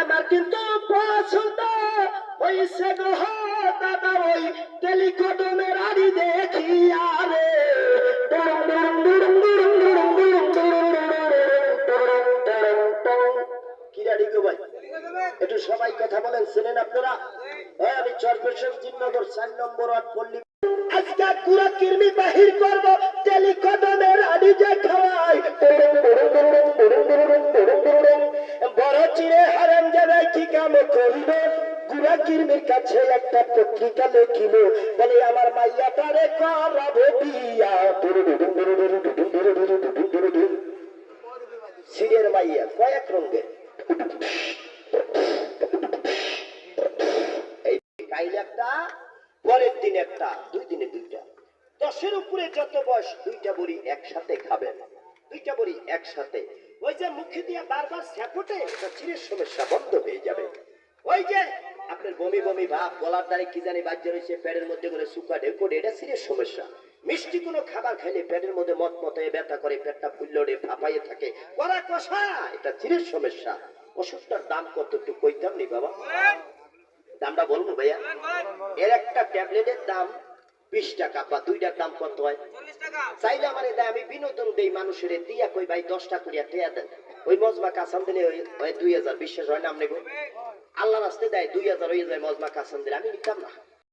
আমার কিন্তু পছন্দ হয়েছে গো দাদা, ওই টেলিকদমের আড়ি দেখি আরে একটু সবাই কথা বলেন ছিলেন আপনারা? হ্যাঁ আমি চরপেশন জিননগর চার নম্বর ওয়ার্ড পল্লী আজকে কুড়া কিরমি বাহির করব টেলিকদমের আড়ি যে চিরে হারাম যাবে কি কাম করিবে? গুড়া কিরমির কাছে একটা পত্রিকা লেখিল বলে, আমার মাইয়াটারে করাবো বিয়া সিরের মাইয়া, কয়েক রঙের। এই কাইল একটা, পরের দিন একটা, দুই দিনে দুইটা। দশের উপরে যত বয়স, দুইটা বড়ি একসাথে খাবেন। দুইটা বড়ি একসাথে। ওই যে মুখে দিয়ে বারবার স্যাপটে চিরের সমস্যা বন্ধ হয়ে যাবে। ওই যে আপনার বমি বমি ভাব গলার দ্বারে কি জানি বাজ্য রয়েছে পেটের মধ্যে করে সুকা ঢেকুট এটা সিরিয়াস সমস্যা। মিষ্টি কোনো খাবার খাইলে পেটের মধ্যে মত মত ব্যথা করে পেটটা ফুললে ফাঁপাইয়ে থাকে। করা কষা এটা সিরিয়াস সমস্যা। ওষুধটার দাম কত একটু কইতাম নি বাবা? দামটা বলব ভাইয়া। এর একটা ট্যাবলেটের দাম বিশ টাকা বা দুইটার দাম কত হয়? চাইলে আমার দেয় আমি বিনোদন দেই মানুষের দিয়া কই ভাই দশটা করিয়া টেয়া দেন। ওই মজমা কাসাম দিলে ওই দুই হাজার বিশ্বাস হয় না আপনি গো আল্লাহ রাস্তে দেয় দুই হাজার হয়ে যায় মজমা কাসাম দিলে। আমি নিতাম না।